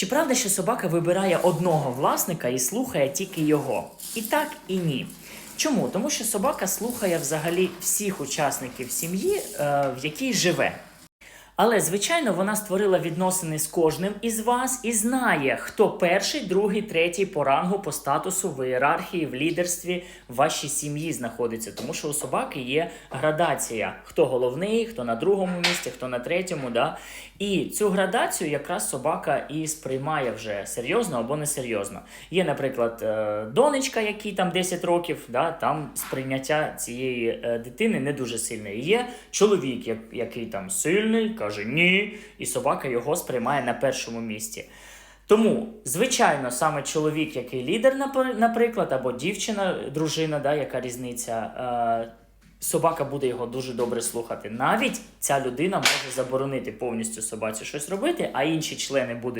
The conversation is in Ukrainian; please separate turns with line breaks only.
Чи правда, що собака вибирає одного власника і слухає тільки його? І так, і ні. Чому? Тому що собака слухає взагалі всіх учасників сім'ї, е, в якій живе. Але, звичайно, вона створила відносини з кожним із вас і знає, хто перший, другий, третій по рангу, по статусу, в ієрархії, в лідерстві вашій сім'ї знаходиться. Тому що у собаки є градація: хто головний, хто на другому місці, хто на третьому. Да? І цю градацію якраз собака і сприймає вже серйозно або несерйозно. Є, наприклад, е, донечка, якій там 10 років, да? там сприйняття цієї е, дитини не дуже сильне. Є чоловік, який там сильний, ні, і собака його сприймає на першому місці. Тому, звичайно, саме чоловік, який лідер, наприклад, або дівчина, дружина, да, яка різниця, е, собака буде його дуже добре слухати. Навіть ця людина може заборонити повністю собаці щось робити, а інші члени будуть.